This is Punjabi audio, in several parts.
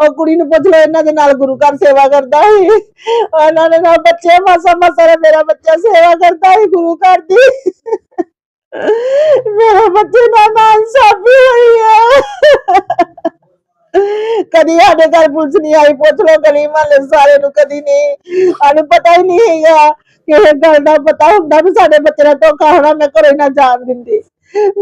ਉਹ ਕੁੜੀ ਨੂੰ ਪੁੱਛ ਲਓ, ਇਹਨਾਂ ਦੇ ਨਾਲ ਗੁਰੂ ਘਰ ਸੇਵਾ ਕਰਦਾ ਸੀ। ਉਹਨਾਂ ਦੇ ਨਾਲ ਬੱਚੇ, ਮਾਸਾ ਮਾਸਾ ਮੇਰਾ ਬੱਚਾ ਸੇਵਾ ਕਰਦਾ ਸੀ ਗੁਰੂ ਘਰ ਦੀ। ਮੇਰੇ ਬੱਚੇ ਦਾ ਨਾਮ ਸਾਬੀ ਹੋਈ ਹੈ ਕਦੀ ਸਾਡੇ ਘਰ ਪੁਲਿਸ ਨਹੀਂ ਆਈ ਪੁੱਛ ਲਓ ਗਲੀ ਮਹੱਲੇ ਸਾਰੇ ਨੂੰ ਕਦੀ ਨਹੀਂ। ਸਾਨੂੰ ਪਤਾ ਹੀ ਨਹੀਂ ਹੈਗਾ ਕਿਸੇ ਗੱਲ ਦਾ ਪਤਾ ਹੁੰਦਾ ਵੀ ਸਾਡੇ ਬੱਚੇ ਦਾ ਧੋਖਾ ਹੋਣਾ ਮੈਂ ਘਰੇ ਨਾ ਜਾਣ ਦਿੰਦੀ।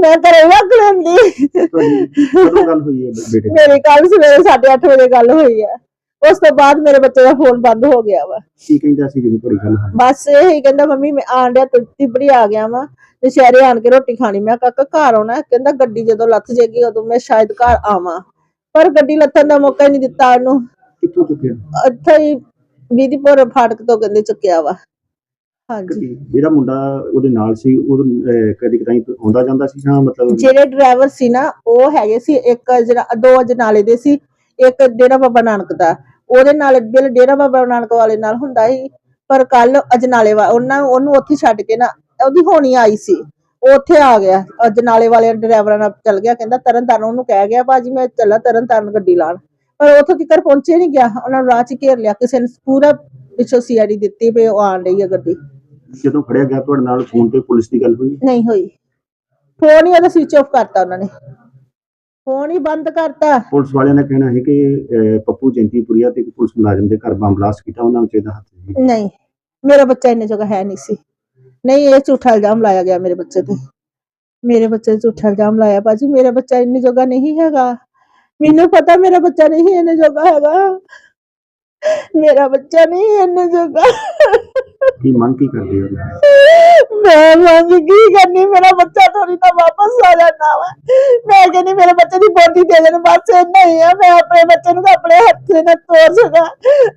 ਮੈਂ ਘਰੇ ਰੱਖ ਲੈਂਦੀ। ਕਦੋਂ ਗੱਲ ਹੋਈ ਹੈ ਬੇਟੇ ਦੀ? ਮੇਰੀ ਕੱਲ ਸਵੇਰੇ 8:30 ਵਜੇ ਗੱਲ ਹੋਈ ਹੈ। ਉਸ ਤੋਂ ਬਾਅਦ ਮੇਰੇ ਬੱਚੇ ਦਾ ਫੋਨ ਬੰਦ ਹੋ ਗਿਆ ਵਾ। ਕੀ ਕਹਿੰਦਾ ਸੀ ਜਦੋਂ ਤੁਹਾਡੀ ਗੱਲ ਹੋਈ? ਬਸ ਇਹੀ ਕਹਿੰਦਾ ਮੰਮੀ ਮੈਂ ਆਣ ਡਿਆ ਤੇ ਤਿਬੜੀ ਆ ਗਿਆ ਵਾ। ਤੇ ਸ਼ਹਿਰੇ ਆਣ ਕੇ ਰੋਟੀ ਖਾਣੀ। ਮੈਂ ਕਾਕਾ ਘਰ ਆਉਣਾ? ਕਹਿੰਦਾ ਗੱਡੀ ਜਦੋਂ ਲੱਥ ਜੇਗੀ ਉਦੋਂ ਮੈਂ ਸ਼ਾਇਦ ਘਰ ਆਵਾਂ। ਪਰ ਗੱਡੀ ਲੱਥਣ ਦਾ ਮੌਕਾ ਹੀ ਨਹੀਂ ਦਿੱਤਾ ਉਹਨੂੰ। ਕਿੱਥੋਂ ਚੁੱਕਿਆ? ਇੱਥੇ ਹੀ ਬੀਦੀਪੁਰ ਫਾਟਕ ਤੋਂ ਕਹਿੰਦੇ ਚੁੱਕਿਆ ਵਾ। ਹਾਂਜੀ। ਜਿਹੜਾ ਮੁੰਡਾ ਉਹਦੇ ਨਾਲ ਸੀ ਉਹ ਅਹ, ਕਦੀ ਕਦਾਈ ਆਉਂਦਾ ਜਾਂਦਾ ਸੀ ਜਾਂ ਮਤਲਬ ਜਿਹੜੇ ਡਰਾਈਵਰ ਸੀ ਨਾ ਉਹ ਹੈਗੇ ਸੀ। ਇੱਕ ਜਣਾ ਦੋ ਅਜਨਾਲੇ ਦੇ ਸੀ ਇੱਕ ਡੇਰਾ ਬਾਬਾ ਨਾਨਕ ਦਾ। ਉਹਦੇ ਨਾਲ ਬਿਲ ਡੇਰਾ ਬਾਬਾ ਨਾਨਕ ਵਾਲੇ ਨਾਲ ਹੁੰਦਾ ਸੀ ਪਰ ਕੱਲ ਅਜਨਾਲੇ ਵਾ ਉਹਨਾਂ ਉਹਨੂੰ ਉੱਥੇ ਛੱਡ ਕੇ ਨਾ ਉਹਦੀ ਹੋਣੀ ਆਈ ਸੀ। ਉੱਥੇ ਆ ਗਿਆ। ਅਜਨਾਲੇ ਵਾਲੇ ਡਰਾਈਵਰਾਂ ਨਾਲ ਚੱਲ ਗਿਆ ਕਹਿੰਦਾ ਤਰਨ ਤਾਰਨ ਉਹਨੂੰ ਕਹਿ ਗਿਆ ਬਾਜੀ ਮੈਂ ਚੱਲਾਂ ਤਰਨ ਤਾਰਨ ਗੱਡੀ ਲਾਣ। ਪਰ ਉੱਥੋਂ ਤੱਕ ਪਹੁੰਚੇ ਨਹੀਂ ਗਿਆ। ਉਹਨਾਂ ਨੂੰ ਰਾਹ ਚ ਘੇਰ ਲਿਆ। ਕਿਸੇ ਨੇ ਪੂਰਾ ਪਿੱਛੋਂ ਸੀਆਈਡੀ ਦਿੱਤੀ ਵੀ ਉਹ ਆਣ ਰਹੀ ਹੈ ਗੱਡੀ। ਜਦੋਂ ਫੜਿਆ ਗਿਆ ਤੁਹਾਡੇ ਨਾਲ ਫੋਨ ਤੇ ਪੁਲਿਸ ਦੀ ਗੱਲ ਹੋਈ? ਨਹੀਂ ਹੋਈ। ਫੋਨ ਹੀ ਉਹਦਾ ਸਵਿਚ ਆਫ ਕਰਤਾ ਉਹਨਾਂ ਨੇ। ਫੋਨ ਹੀ ਬੰਦ ਕਰਤਾ। ਪੁਲਿਸ ਵਾਲਿਆਂ ਦਾ ਕਹਿਣਾ ਹੈ ਕਿ ਪੱਪੂ ਜੈਂਤੀਪੁਰੀਆ ਤੇ ਇੱਕ ਪੁਲਿਸ ਮੁਲਾਜ਼ਮ ਦੇ ਘਰ ਬੰਬ ਬਲਾਸਟ ਕੀਤਾ। ਉਹਨਾਂ ਵਿੱਚ ਇਹਦਾ ਹੱਥ ਨਹੀਂ। ਮੇਰਾ ਬੱਚਾ ਇੰਨੇ ਜਗ੍ਹਾ ਹੈ ਨਹੀਂ ਸੀ। ਨਹੀਂ ਇਹ ਝੂਠਾ ਇਲਜ਼ਾਮ ਲਾਇਆ ਗਿਆ ਮੇਰੇ ਬੱਚੇ ਤੇ ਮੇਰੇ ਬੱਚੇ ਤੇ ਝੂਠਾ ਇਲਜ਼ਾਮ ਲਾਇਆ ਬਾਜੀ ਮੇਰਾ ਬੱਚਾ ਇੰਨੀ ਜਗ੍ਹਾ ਨਹੀਂ ਹੈਗਾ ਮੈਨੂੰ ਪਤਾ ਮੇਰਾ ਬੱਚਾ ਨਹੀਂ ਇੰਨੇ ਜਗ੍ਹਾ ਹੈਗਾ ਮੇਰਾ ਬੱਚਾ ਨਹੀਂ ਇੰਨੇ ਜਗ੍ਹਾ ਕੀ ਮੰਗ ਕੀ ਕਰਦੇ ਹੋ ਮੈਂ ਮੰਗ ਕੀ ਕਰਨੀ ਮੇਰਾ ਬੱਚਾ ਥੋੜੀ ਤਾਂ ਵਾਪਸ ਆ ਜਾਣਾ ਵਾ ਮੈਂ ਕਹਿੰਦੀ ਮੇਰੇ ਬੱਚੇ ਦੀ ਬੋਡੀ ਦੇ ਦੇਣ ਬਸ ਇੰਨਾ ਹੀ ਆ ਮੈਂ ਆਪਣੇ ਬੱਚੇ ਨੂੰ ਤਾਂ ਆਪਣੇ ਹੱਥੇ ਨਾਲ ਤੋਰ ਸਕਾਂ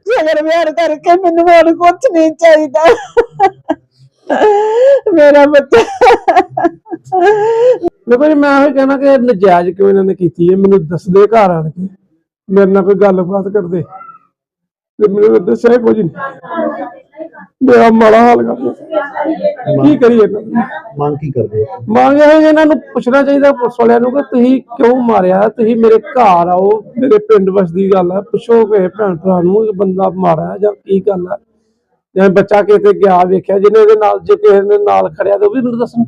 ਜੇਕਰ ਵਿਆਹ ਕਰਕੇ ਮੈਨੂੰ ਹੋਰ ਕੁਝ ਨਹੀਂ ਚਾਹੀਦਾ ਮੇਰਾ ਬੱਚਾ। ਦੇਖੋ ਜੀ ਮੈਂ ਇਹ ਕਹਿਣਾ ਕਿ ਨਜਾਇਜ਼ ਕਿਉਂ ਇਹਨਾਂ ਨੇ ਕੀਤੀ ਹੈ? ਮੈਨੂੰ ਦੱਸਦੇ ਘਰ ਆਣ ਕੇ। ਮੇਰੇ ਨਾਲ ਕੋਈ ਗੱਲਬਾਤ ਕਰਦੇ। ਤੇ ਮੈਨੂੰ ਦੱਸਿਆ ਕੁਝ ਨਹੀਂ। ਮੇਰਾ ਮਾੜਾ ਹਾਲ ਕਰ ਦਿੱਤਾ ਕੀ ਕਰੀਏ ਇਹਨਾਂ? ਮੰਗ ਕੀ ਕਰਦੇ ਹੋ? ਮੰਗ ਇਹ ਹੈ ਕਿ ਇਹਨਾਂ ਨੂੰ ਪੁੱਛਣਾ ਚਾਹੀਦਾ ਪੁਲਿਸ ਵਾਲਿਆਂ ਨੂੰ ਕਿ ਤੁਸੀਂ ਕਿਉਂ ਮਾਰਿਆ? ਤੁਸੀਂ ਮੇਰੇ ਘਰ ਆਓ ਮੇਰੇ ਪਿੰਡ ਵਸਦੀ ਗੱਲ ਹੈ। ਪੁੱਛੋ ਕਿਸੇ ਭੈਣ ਭਰਾ ਨੂੰ ਕਿ ਬੰਦਾ ਮਾਰਿਆ ਜਾਂ ਕੀ ਗੱਲ ਹੈ? ਜਾਂ ਬੱਚਾ ਕਿਤੇ ਗਿਆ, ਵੇਖਿਆ, ਜਿਹਨੇ ਇਹਦੇ ਨਾਲ, ਜੇ ਕਿਸੇ ਨੇ ਨਾਲ ਖੜਿਆ ਤੇ ਉਹ ਵੀ ਮੈਨੂੰ ਦੱਸਣ।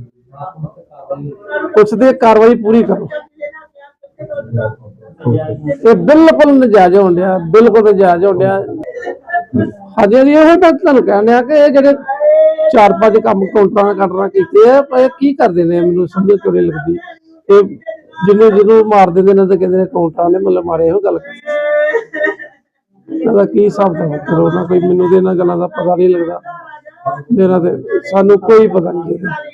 ਪੁੱਛਦੇ ਕਾਰਵਾਈ ਪੂਰੀ ਕਰੋ। ਇਹ ਬਿਲਕੁਲ ਨਜਾਇਜ਼ ਹੋਣ ਡਿਆ, ਬਿਲਕੁਲ ਨਜਾਇਜ਼ ਹੋਣ ਡਿਆ। ਹਾਂਜੀ ਹਾਂਜੀ ਇਹ ਤਾਂ ਤੁਹਾਨੂੰ ਕਹਿੰਦੇ ਆ ਕਿ ਇਹ ਜਿਹੜੇ ਚਾਰ ਪੰਜ ਕੰਮ ਕਾਉਂਟਰਾਂ ਕੱਟਣਾ ਕੀਤੇ ਆ, ਪਰ ਇਹ ਕੀ ਕਰਦੇ ਨੇ ਮੈਨੂੰ ਸਮਝ ਕਿਉਂ ਨਹੀਂ ਲੱਗਦੀ। ਇਹ ਜਿਹਨੂੰ ਜਿਹਨੂੰ ਮਾਰ ਦਿੰਦੇ ਨੇ ਤੇ ਕਹਿੰਦੇ ਨੇ ਕਾਊਂਟਰਾਂ ਨੇ ਮਤਲਬ ਮਾਰੇ, ਇਹੋ ਗੱਲ ਇਹਦਾ ਕੀ ਹਿਸਾਬ ਦਾ ਕਰੋ ਨਾ ਕੋਈ ਮੈਨੂੰ ਤੇ ਇਹਨਾਂ ਗੱਲਾਂ ਦਾ ਪਤਾ ਨਹੀਂ ਲੱਗਦਾ। ਮੇਰਾ ਤੇ ਸਾਨੂੰ ਕੋਈ ਪਤਾ ਨਹੀਂ ਲੱਗਦਾ।